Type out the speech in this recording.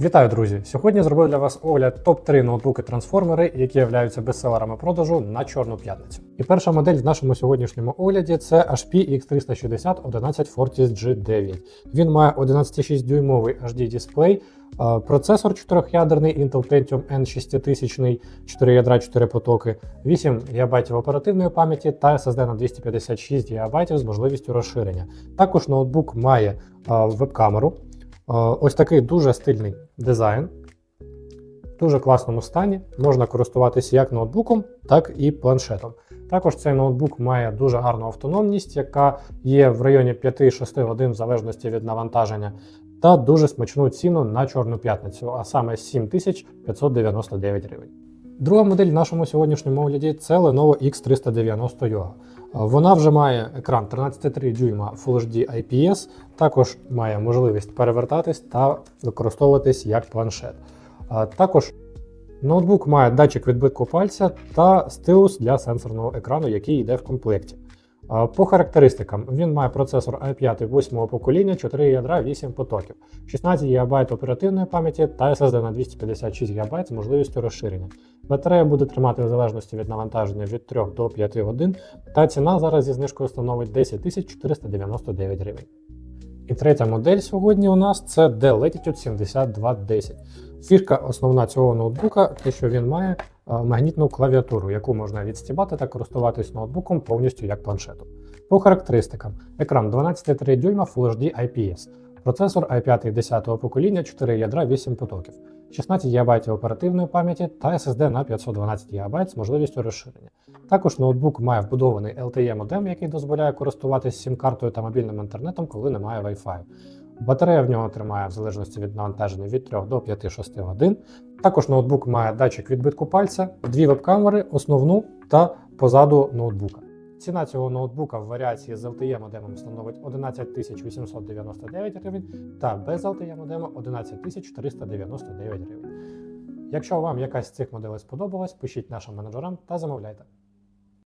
Вітаю, друзі! Сьогодні зробив для вас огляд топ-3 ноутбуки-трансформери, які являються бестселерами продажу на Чорну п'ятницю. І перша модель в нашому сьогоднішньому огляді це HP X360 1140 G9. Він має 11,6 дюймовий HD дисплей, процесор 4-ядерний Intel Pentium N6000, 4 ядра, 4 потоки, 8 ГБ оперативної пам'яті та SSD на 256 ГБ з можливістю розширення. Також ноутбук має веб-камеру. Е, Ось такий дуже стильний дизайн, в дуже класному стані. Можна користуватися як ноутбуком, так і планшетом. Також цей ноутбук має дуже гарну автономність, яка є в районі 5-6 годин в залежності від навантаження, та дуже смачну ціну на Чорну п'ятницю, а саме 7599 гривень. Друга модель в нашому сьогоднішньому огляді це Lenovo X390 Yoga. Вона вже має екран 13,3 дюйма Full HD IPS, також має можливість перевертатись та використовуватись як планшет. Також ноутбук має датчик відбитку пальця та стилус для сенсорного екрану, який йде в комплекті. По характеристикам він має процесор i5 8 покоління, 4 ядра, 8 потоків, 16 ГБ оперативної пам'яті та SSD на 256 ГБ з можливістю розширення. Батарея буде тримати в залежності від навантаження від 3 до 5 годин, та ціна зараз зі знижкою становить 10 499 гривень. І третя модель сьогодні у нас це Dell Latitude 7210. Фішка основна цього ноутбука, те, що він має магнітну клавіатуру, яку можна відстібати та користуватись ноутбуком повністю як планшетом. По характеристикам: екран 12,3 дюйма Full HD IPS, процесор i5 10 покоління, 4 ядра, 8 потоків, 16 ГБ оперативної пам'яті та SSD на 512 ГБ з можливістю розширення. Також ноутбук має вбудований LTE модем, який дозволяє користуватися сім-картою та мобільним інтернетом, коли немає Wi-Fi. Батарея в нього тримає в залежності від навантаження від 3 до 5-6 годин. Також ноутбук має датчик відбитку пальця, дві веб-камери, основну та позаду ноутбука. Ціна цього ноутбука в варіації з LTE модемом становить 11 899 гривень та без LTE модему 11 499 гривень. Якщо вам якась з цих моделей сподобалась, пишіть нашим менеджерам та замовляйте.